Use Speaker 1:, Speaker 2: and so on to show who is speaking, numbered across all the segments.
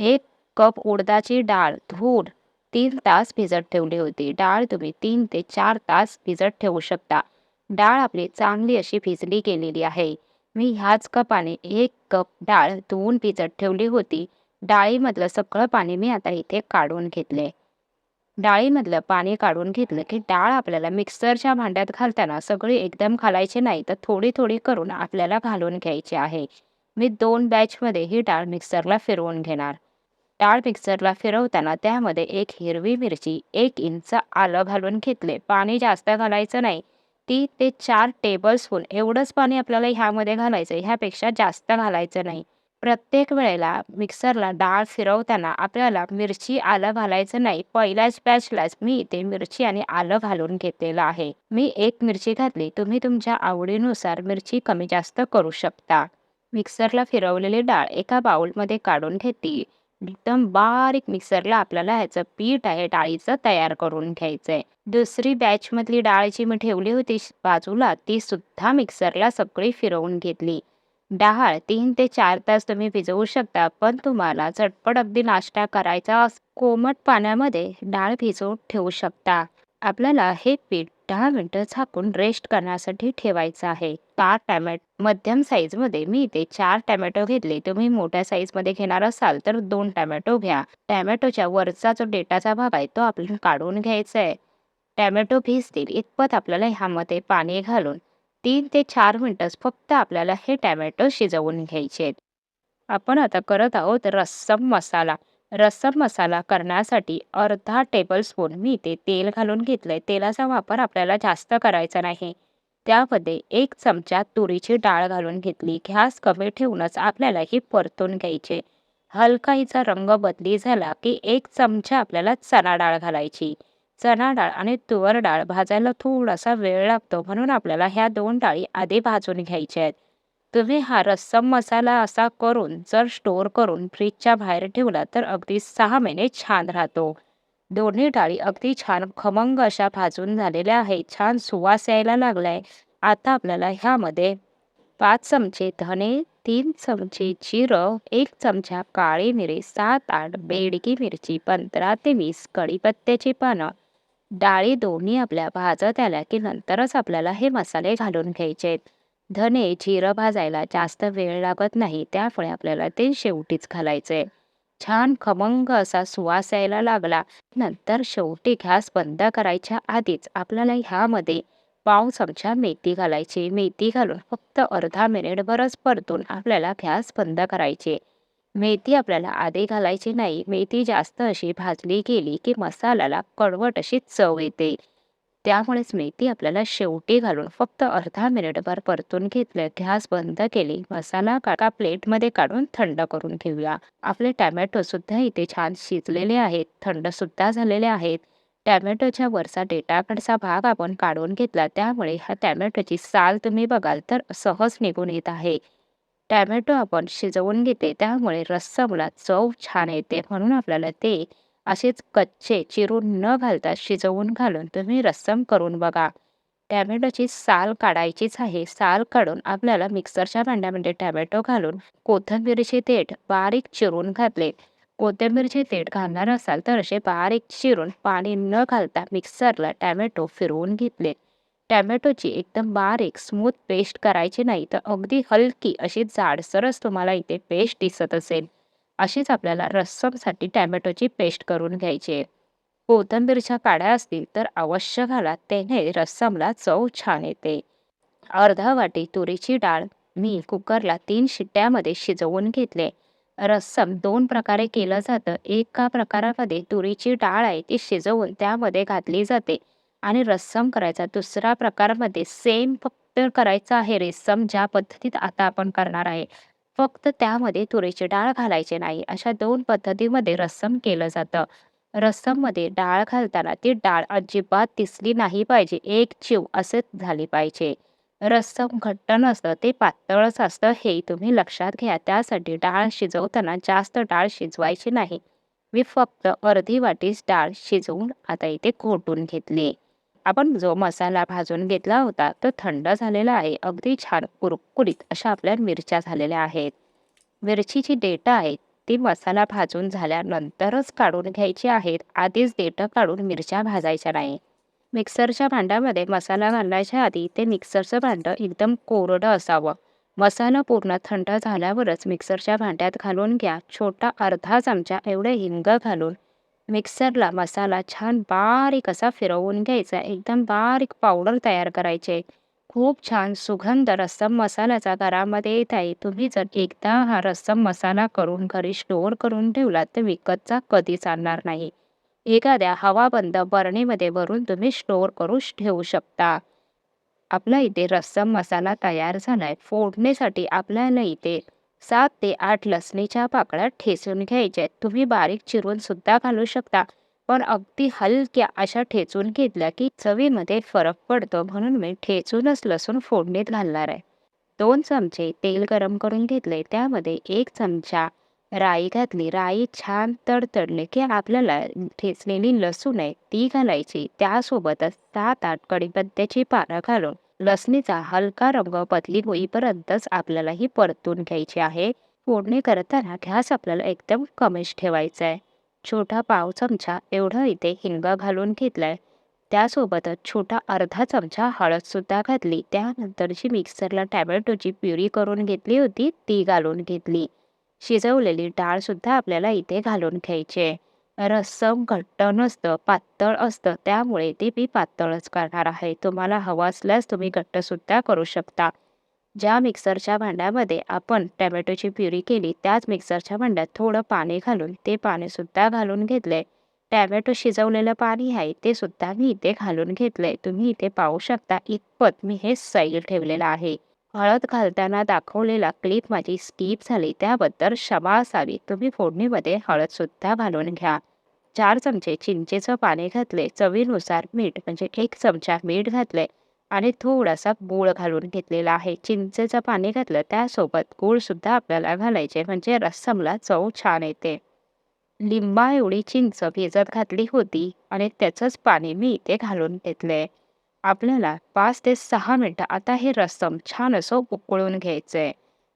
Speaker 1: एक कप उडदाची डाळ धुवून तीन तास भिजत ठेवली होती. डाळ तुम्ही तीन ते चार तास भिजत ठेवू शकता. डाळ आपली चांगली अशी भिजली गेलेली आहे. मी ह्याच कपाने एक कप डाळ धुवून भिजत ठेवली होती. डाळीमधलं सगळं पाणी मी आता इथे काढून घेतले. डाळीमधलं पाणी काढून घेतलं की डाळ आपल्याला मिक्सरच्या भांड्यात घालताना सगळी एकदम घालायची नाही तर थोडी थोडी करून आपल्याला घालून घ्यायची आहे. मी दोन बॅचमध्ये ही डाळ मिक्सरला फिरवून घेणार. डाळ मिक्सरला फिरवताना त्यामध्ये एक हिरवी मिरची एक इंच आलं घालून घेतले. पाणी जास्त घालायचं नाही. ती ते चार टेबलस्पून एवढंच पाणी आपल्याला ह्यामध्ये घालायचं ह्यापेक्षा जास्त घालायचं नाही. प्रत्येक वेळेला मिक्सरला डाळ फिरवताना आपल्याला मिरची आलं घालायचं नाही. पहिल्याच बॅचलाच मी इथे मिरची आणि आलं घालून घेतलेलं आहे. मी एक मिरची घातली. तुम्ही तुमच्या आवडीनुसार मिरची कमी जास्त करू शकता. मिक्सरला फिरवलेली डाळ एका बाउलमध्ये काढून घेतली. एकदम बारीक मिक्सरला आपल्याला ह्याचं पीठ आहे डाळीचं तयार करून घ्यायचं आहे दुसरी बॅचमधली डाळ जी मी ठेवली होती बाजूला ती सुद्धा मिक्सरला सगळी फिरवून घेतली. डाळ तीन ते चार तास तुम्ही भिजवू शकता पण तुम्हाला झटपट अगदी नाश्ता करायचा कोमट पाण्यामध्ये डाळ भिजवून ठेवू शकता. आपल्याला हे पीठ दहा मिनिटं झाकून रेस्ट करण्यासाठी ठेवायचं आहे. चार टॅमॅटो मध्यम साईजमध्ये मी इथे चार टॅमॅटो घेतले. तुम्ही मोठ्या साईजमध्ये घेणार असाल तर दोन टॅमॅटो घ्या. टॅमॅटोच्या वरचा जो डेटाचा भाग आहे तो आपल्याला काढून घ्यायचा आहे. टॅमॅटो भिजतील इतपत आपल्याला ह्यामध्ये पाणी घालून तीन ते चार मिनिटच फक्त आपल्याला हे टॅमॅटो शिजवून घ्यायचे आहेत. आपण आता करत आहोत रस्सम मसाला. रस्सम मसाला करण्यासाठी अर्धा टेबलस्पून मी ते तेल घालून घेतलं आहे तेलाचा वापर आपल्याला जास्त करायचा नाही. त्यामध्ये एक चमचा तुरीची डाळ घालून घेतली. घ्यास कमी ठेवूनच आपल्याला ही परतून घ्यायचे. हलका हिचा रंग बदली झाला की एक चमचा आपल्याला चणा डाळ घालायची. चणा डाळ आणि तुवर डाळ भाजायला थोडासा वेळ लागतो म्हणून आपल्याला ह्या दोन डाळी आधी भाजून घ्यायच्या आहेत. तुम्ही हा रस्सम मसाला असा करून जर स्टोअर करून फ्रीजच्या बाहेर ठेवला तर अगदी सहा महिने छान राहतो. दोन्ही डाळी अगदी छान खमंग अशा भाजून झालेल्या आहेत. छान सुवास यायला लागलाय. आता आपल्याला ह्यामध्ये पाच चमचे धने तीन चमचे जिरं एक चमचा काळी मिरी सात आठ बेडकी मिरची पंधरा ते वीस कढीपत्त्याची पानं. डाळी दोन्ही आपल्या भाजत आल्या की नंतरच आपल्याला हे मसाले घालून घ्यायचे आहेत धने जिरं भाजायला जास्त वेळ लागत नाही त्यामुळे आपल्याला ते शेवटीच घालायचे छान खमंग असा सुवास यायला लागला. नंतर शेवटी घास बंद करायच्या आधीच आपल्याला ह्यामध्ये पाव चमचा मेथी घालायची. मेथी घालून फक्त अर्धा मिनिटभरच परतून आपल्याला घास बंद करायचे. मेथी आपल्याला आधी घालायची नाही. मेथी जास्त अशी भाजली गेली की मसाल्याला कडवट अशी चव येते. त्यामुळेच मेथी आपल्याला शेवटी घालून फक्त अर्धा मिनिटभर परतून घेतलं. गॅस बंद केली. मसाला काका प्लेटमध्ये काढून थंड करून घेऊया. आपले टॅमॅटो सुद्धा इथे छान शिजलेले आहेत. थंड सुद्धा झालेले आहेत. टॅमॅटोच्या वरचा डेटाकडचा भाग आपण काढून घेतला. त्यामुळे ह्या टॅमॅटोची साल तुम्ही बघाल तर सहज निघून येत आहे. टॅमॅटो आपण शिजवून घेते. त्यामुळे रस्समला चव छान येते. म्हणून आपल्याला ते असेच कच्चे चिरून न घालता शिजवून घालून तुम्ही रस्सम करून बघा. टॅमॅटोची साल काढायचीच आहे. साल काढून आपल्याला मिक्सरच्या भांड्यामध्ये टॅमॅटो घालून कोथिंबीरचे देठ बारीक चिरून घातले. कोथिंबीरचे देठ घालणार असाल तर असे बारीक चिरून पाणी न घालता मिक्सरला टॅमॅटो फिरवून घेतले. टॅमॅटोची एकदम बारीक स्मूथ पेस्ट करायची नाही तर अगदी हलकी अशी जाडसरच तुम्हाला इथे पेस्ट दिसत असेल. अशीच आपल्याला रस्समसाठी टॅमॅटोची पेस्ट करून घ्यायची आहे. कोथिंबीरच्या काड्या असतील तर अवश्य घाला त्याने रस्समला चव छान येते. अर्धा वाटी तुरीची डाळ मी कुकरला तीन शिट्ट्यामध्ये शिजवून घेतले. रस्सम दोन प्रकारे केलं जातं. एका प्रकारामध्ये तुरीची डाळ आहे ती शिजवून त्यामध्ये घातली जाते आणि रस्सम करायचा. दुसरा प्रकारमध्ये सेम फक्त करायचा आहे रेस्सम ज्या पद्धतीत आता आपण करणार आहे. फक्त त्यामध्ये तुरीची डाळ घालायची नाही अशा दोन पद्धतीमध्ये रस्सम केलं जातं. रस्सममध्ये डाळ घालताना ती डाळ अजिबात दिसली नाही पाहिजे एक चिव असेच झाली पाहिजे. रस्सम घट्ट नसतं ते पातळच असतं हे तुम्ही लक्षात घ्या. त्यासाठी डाळ शिजवताना जास्त डाळ शिजवायची नाही. मी फक्त अर्धी वाटीच डाळ शिजवून आता इथे घोटून घेतली. आपण जो मसाला भाजून घेतला होता तो थंड झालेला आहे अगदी छान कुरकुरीत अशा आपल्या मिरच्या झालेल्या आहेत. मिरची जी डेटा आहे ती मसाला भाजून झाल्यानंतरच काढून घ्यायची आहेत. आधीच देठं काढून मिरच्या भाजायच्या नाही. मिक्सरच्या भांड्यामध्ये मसाला घालण्याच्या आधी ते मिक्सरचं भांडं एकदम कोरडं असावं. मसाला पूर्ण थंड झाल्यावरच मिक्सरच्या भांड्यात घालून घ्या. छोटा अर्धा चमचा एवढे हिंग घालून मिक्सरला मसाला छान बारीक असा फिरवून घ्यायचा. एकदम बारीक पावडर तयार करायचे. खूप छान सुगंध रस्सम मसाल्याचा घरामध्ये येत आहे. तुम्ही जर एकदा हा रस्सम मसाला करून घरी स्टोअर करून ठेवला तर विकतचा कधी चालणार नाही. एखाद्या हवाबंद बरणीमध्ये भरून तुम्ही स्टोअर करू ठेवू शकता. आपला इथे रस्सम मसाला तयार झालाय. फोडणीसाठी आपल्याला इथे सात ते आठ लसणीच्या पाकळ्या ठेचून घ्यायच्या. तुम्ही बारीक चिरून सुद्धा घालू शकता. पण अगदी हलक्या अशा ठेचून घेतल्या की चवीमध्ये फरक पडतो. म्हणून मी ठेचूनच लसूण फोडणीत घालणार आहे. दोन चमचे तेल गरम करून घेतले. त्यामध्ये एक चमचा राई घातली. राई छान तडतडली की आपल्याला ठेचलेली लसूण आहे ती घालायची. त्यासोबतच सात आठ कडीपत्त्याची पानं घालून लसणीचा हलका रंग बदली होईपर्यंतच आपल्याला ही परतून घ्यायची आहे. फोडणी करताना गॅस आपल्याला एकदम कमीच ठेवायचा आहे छोटा पाव चमचा एवढं इथे हिंग घालून घेतलाय. त्यासोबतच छोटा अर्धा चमचा हळदसुद्धा घातली. त्यानंतर जी मिक्सरला टॅमॅटोची प्युरी करून घेतली होती. ती घालून घेतली. शिजवलेली डाळसुद्धा आपल्याला इथे घालून घ्यायची रस्सम घट्ट नसतं पातळ असतं. त्यामुळे ते मी पातळच करणार आहे. तुम्हाला हवं असल्यास तुम्ही घट्टसुद्धा करू शकता. ज्या मिक्सरच्या भांड्यामध्ये आपण टॅमॅटोची प्युरी केली त्याच मिक्सरच्या भांड्यात थोडं पाणी घालून ते पाणीसुद्धा घालून घेतले. टॅमॅटो शिजवलेलं पाणी आहे ते सुद्धा मी इथे घालून घेतले. तुम्ही इथे पाहू शकता इतपत मी हे सैल ठेवलेलं आहे. हळद घालताना दाखवलेला क्लिप माझी स्किप झाली. त्याबद्दल क्षमा असावी. तुम्ही फोडणीमध्ये हळदसुद्धा घालून घ्या. चार चमचे चिंचेचं पाणी घातले चवीनुसार मीठ म्हणजे एक चमचा मीठ घातले आणि थोडासा गूळ घालून घेतलेला आहे. चिंचेचं पाणी घातलं त्यासोबत गूळ सुद्धा आपल्याला घालायचे म्हणजे रस्समला चव छान येते. लिंबा एवढी चिंच भिजत घातली होती आणि त्याचंच पाणी मी इथे घालून घेतले. आपल्याला पाच ते सहा मिनटं आता हे रस्सम छान असं उकळून घ्यायचंय.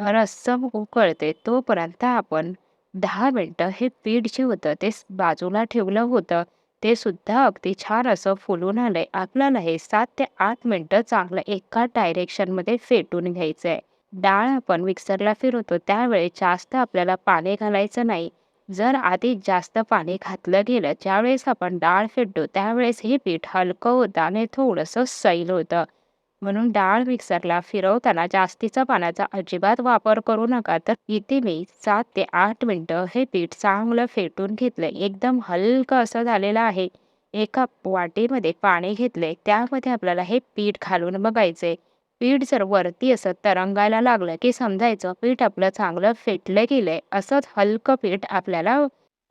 Speaker 1: रस्सम उकळते तोपर्यंत आपण दहा मिनटं हे पीठ जे होतं. ते बाजूला ठेवलं होतं. ते सुद्धा अगदी छान असं फुलून आलंय. आपल्याला हे सात ते आठ मिनटं चांगलं एका डायरेक्शनमध्ये फेटून घ्यायचं आहे डाळ आपण मिक्सरला फिरवतो. त्यावेळी जास्त आपल्याला पाणी घालायचं नाही. जर आधी जास्त पाणी घातलं गेलं ज्यावेळेस आपण डाळ फेटतो त्यावेळेस हे पीठ हलकं होतं आणि थोडंसं सैल होतं. म्हणून डाळ मिक्सरला फिरवताना जास्तीचा पाण्याचा अजिबात वापर करू नका. तर इथे मी सात ते आठ मिनटं हे पीठ चांगलं फेटून घेतलं. एकदम हलकं असं झालेलं आहे. एका वाटीमध्ये पाणी घेतले. त्यामध्ये आपल्याला हे पीठ घालून बघायचे पीठ जर वरती असं तरंगायला लागलं की समजायचं पीठ आपलं चांगलं फेटलं गेलंय असंच हलकं पीठ आपल्याला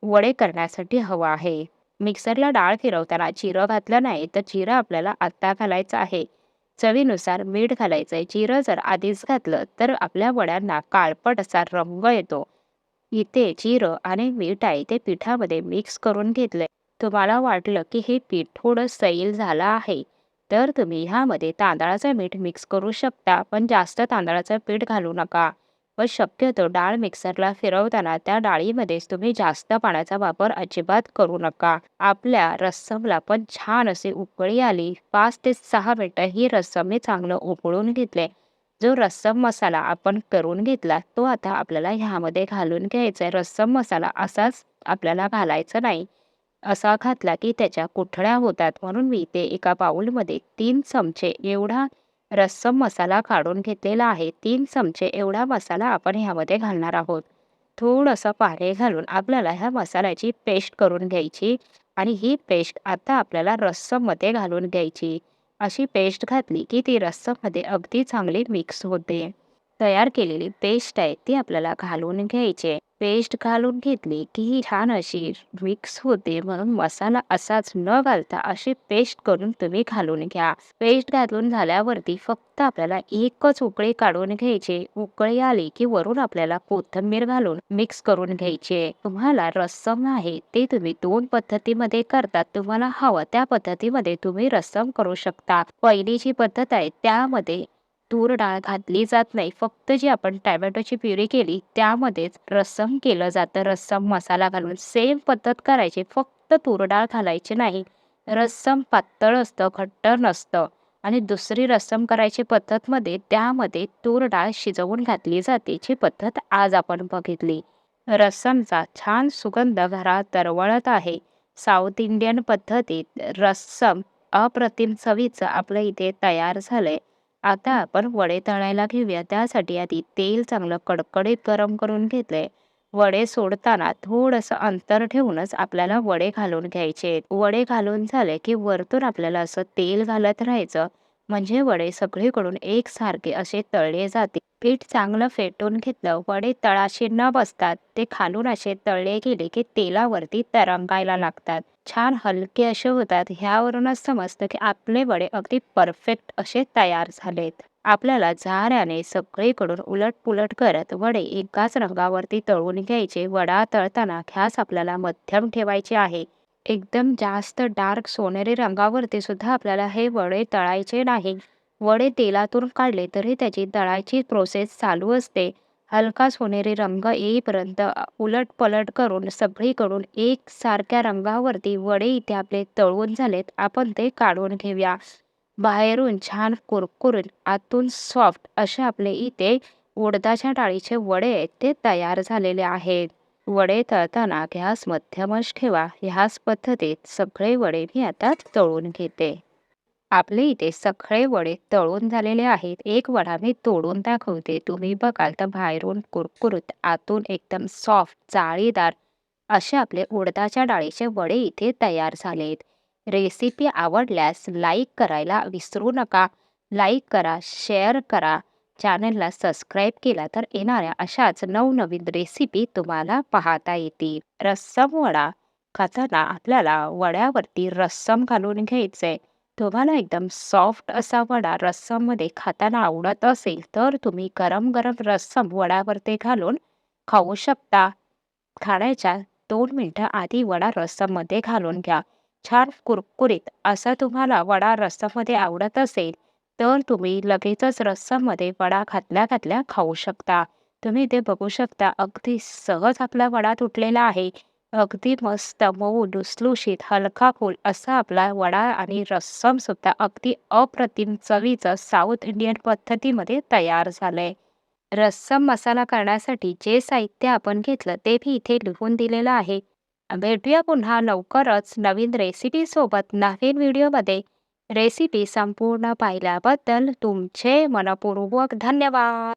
Speaker 1: वडे करण्यासाठी हवं आहे. मिक्सरला डाळ फिरवताना जिरं घातलं नाही तर जिरं आपल्याला आत्ता घालायचं आहे. चवीनुसार मीठ घालायचंय जिरं जर आधीच घातलं तर आपल्या वड्यांना काळपट असा रंग येतो. इथे जिरं आणि मीठ आहे ते पिठामध्ये मिक्स करून घेतलंय. तुम्हाला वाटलं की हे पीठ थोडं सैल झालं आहे तर तुम्ही ह्यामध्ये तांदळाचं मीठ मिक्स करू शकता पण जास्त तांदळाचं पीठ घालू नका. व शक्यतो डाळ मिक्सरला फिरवताना त्या डाळीमध्येच तुम्ही जास्त पाण्याचा वापर अजिबात करू नका. आपल्या रस्समला पण छान असे उकळी आली. पाच ते सहा मिनटं ही रस्सम मी चांगलं उकळून घेतले. जो रस्सम मसाला आपण करून घेतला तो आता आपल्याला ह्यामध्ये घालून घ्यायचा आहे रस्सम मसाला असाच आपल्याला घालायचा नाही. असा घातला की त्याच्या कुठळ्या होतात. म्हणून मी ते एका बाऊलमध्ये तीन चमचे एवढा रस्सम मसाला काढून घेतलेला आहे. तीन चमचे एवढा मसाला आपण ह्यामध्ये घालणार आहोत. थोडंसं पाणी घालून आपल्याला ह्या मसाल्याची पेस्ट करून घ्यायची आणि ही पेस्ट आता आपल्याला रस्सममध्ये घालून घ्यायची. अशी पेस्ट घातली की ती रस्सममध्ये अगदी चांगली मिक्स होते. तयार केलेली पेस्ट आहे ती आपल्याला घालून घ्यायची. पेस्ट घालून घेतली की ही छान अशी मिक्स होते. म्हणून मसाला असाच न घालता अशी पेस्ट करून तुम्ही घालून घ्या. पेस्ट घालून झाल्यावरती फक्त आपल्याला एकच उकळी काढून घ्यायचे. उकळी आली की वरून आपल्याला कोथिंबीर घालून मिक्स करून घ्यायचे. तुम्हाला रस्सम आहे ते तुम्ही दोन पद्धतीमध्ये करतात. तुम्हाला हवं त्या पद्धतीमध्ये तुम्ही रस्सम करू शकता. पहिली जी पद्धत आहे त्यामध्ये तूर डाळ घातली जात नाही. फक्त जी आपण टॅमॅटोची प्युरी केली त्यामध्येच रस्सम केलं जातं. रस्सम मसाला घालून सेम पद्धत करायची. फक्त तूर डाळ घालायची नाही. रस्सम पातळ असतं घट्ट नसतं. आणि दुसरी रस्सम करायची पद्धतमध्ये त्यामध्ये तूर डाळ शिजवून घातली जाते जी पद्धत आज आपण बघितली. रस्समचा छान सुगंध घरात तरवळत आहे. साऊथ इंडियन पद्धतीत रस्सम अप्रतिम चवीचं आपलं इथे तयार झालंय. आता आपण वडे तळायला घेऊया. त्यासाठी आधी तेल चांगलं कडकडीत गरम करून घेतलंय. वडे सोडताना थोडंसं अंतर ठेवूनच आपल्याला वडे घालून घ्यायचे वडे घालून झाले की वरतून आपल्याला असं तेल घालत राहायचं. म्हणजे वडे सगळीकडून एकसारखे असे तळले जाते पीठ चांगलं फेटून घेतलं. वडे तळाशी न बसतात ते खालून असे तळले गेले की तेलावरती तरंगायला लागतात. छान हलके असे होतात ह्यावरूनच समजतं की आपले वडे अगदी परफेक्ट असे तयार झालेत. आपल्याला झाऱ्याने सगळीकडून उलट पुलट करत वडे एकाच रंगावरती तळून घ्यायचे. वडा तळताना ख्यास आपल्याला मध्यम ठेवायचे आहे. एकदम जास्त डार्क सोनेरी रंगावरती सुद्धा आपल्याला हे वडे तळायचे नाही. वडे तेलातून काढले तरी त्याची तळायची प्रोसेस चालू असते. हलका सोनेरी रंग येईपर्यंत उलट पलट करून सगळीकडून एक सारख्या रंगावरती वडे इथे आपले तळून झालेत. आपण ते काढून घेऊया. बाहेरून छान कुरकुरून आतून सॉफ्ट असे आपले इथे उडदाच्या डाळीचे वडे आहेत ते तयार झालेले आहेत. वडे तळताना गॅस मध्यमच ठेवा. ह्याच पद्धतीत सगळे वडे मी आता तळून घेते. आपले इथे सगळे वडे तळून झालेले आहेत. एक वडा मी तोडून दाखवते. तुम्ही बघाल तर बाहेरून कुरकुरीत आतून एकदम सॉफ्ट जाळीदार असे आपले उडदाच्या डाळीचे वडे इथे तयार झालेत. रेसिपी आवडल्यास लाईक करायला विसरू नका. लाईक करा शेअर करा. चॅनलला सबस्क्राईब केला तर येणाऱ्या अशाच नवनवीन रेसिपी तुम्हाला पाहता येतील. रस्सम वडा. खाताना आपल्याला वड्यावरती रस्सम घालून घ्यायचं आहे तुम्हाला एकदम सॉफ्ट असा वडा रस्सममध्ये खाताना आवडत असेल तर तुम्ही गरम गरम रस्सम वडावरती घालून खाऊ शकता. खाण्याच्या दोन मिनटं आधी वडा रस्सममध्ये घालून घ्या. छान कुरकुरीत असा तुम्हाला वडा रस्सममध्ये आवडत असेल तर तुम्ही लगेचच रस्सममध्ये वडा घातल्या घातल्या खाऊ शकता. तुम्ही ते बघू शकता अगदी सहज आपला वडा तुटलेला आहे. अगदी मस्त मऊ लुसलुशीत हलका फुल असा आपला वडा आणि रस्सम सुद्धा अगदी अप्रतिम चवीचं साऊथ इंडियन पद्धतीमध्ये तयार झालंय. रस्सम मसाला करण्यासाठी जे साहित्य आपण घेतलं ते मी इथे लिहून दिलेलं आहे. भेटूया पुन्हा लवकरच नवीन रेसिपी सोबत नवीन व्हिडिओमध्ये. रेसिपी संपूर्ण पाहिल्याबद्दल तुमचे मनपूर्वक धन्यवाद!